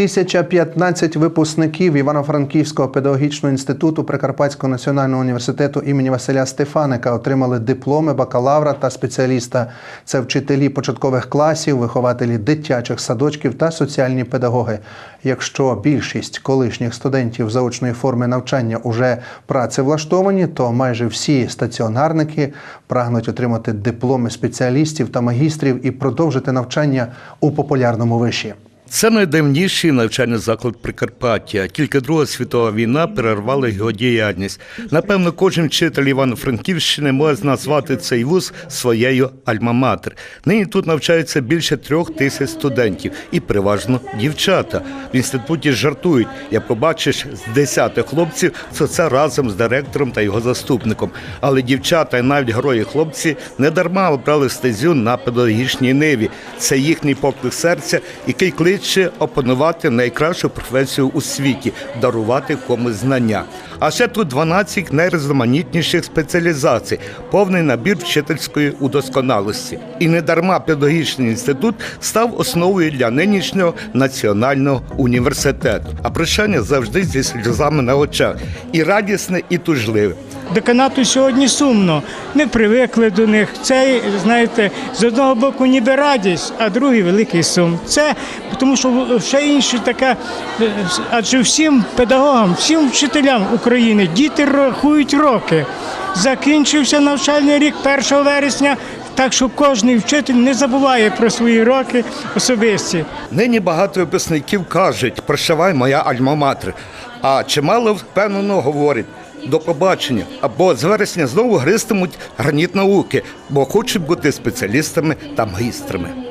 1015 випускників Івано-Франківського педагогічного інституту Прикарпатського національного університету імені Василя Стефаника отримали дипломи бакалавра та спеціаліста. Це вчителі початкових класів, вихователі дитячих садочків та соціальні педагоги. Якщо більшість колишніх студентів заочної форми навчання уже працевлаштовані, то майже всі стаціонарники прагнуть отримати дипломи спеціалістів та магістрів і продовжити навчання у популярному виші. Це найдавніший навчальний заклад Прикарпаття. Тільки Друга світова війна перервала його діяльність. Напевно, кожен вчитель Івано-Франківщини може назвати цей вуз своєю альма-матер. Нині тут навчаються більше трьох тисяч студентів і переважно дівчата. В інституті жартують. Як побачиш з десятих хлопців, то це разом з директором та його заступником. Але дівчата і навіть герої хлопці не дарма обрали стезю на педагогічній ниві. Це їхній поклик серця, який кличе опанувати найкращу професію у світі дарувати комусь знання. А ще тут 12 найрізноманітніших спеціалізацій, повний набір вчительської удосконалості. І не дарма педагогічний інститут став основою для нинішнього національного університету. А прощання завжди зі сльозами на очах. І радісне, і тужливе. Деканату сьогодні сумно. Ми привикли до них. Це, знаєте, з одного боку ніби радість, а другий великий сум. Це тому, що ще інше таке, е, адже всім педагогам, всім вчителям України діти рахують роки. Закінчився навчальний рік 1 вересня. Так що кожен вчитель не забуває про свої роки особисті. Нині багато випускників кажуть, прощавай моя альма-матер. А чимало впевнено говорять. До побачення або з вересня знову гристимуть граніт науки, бо хочуть бути спеціалістами та магістрами.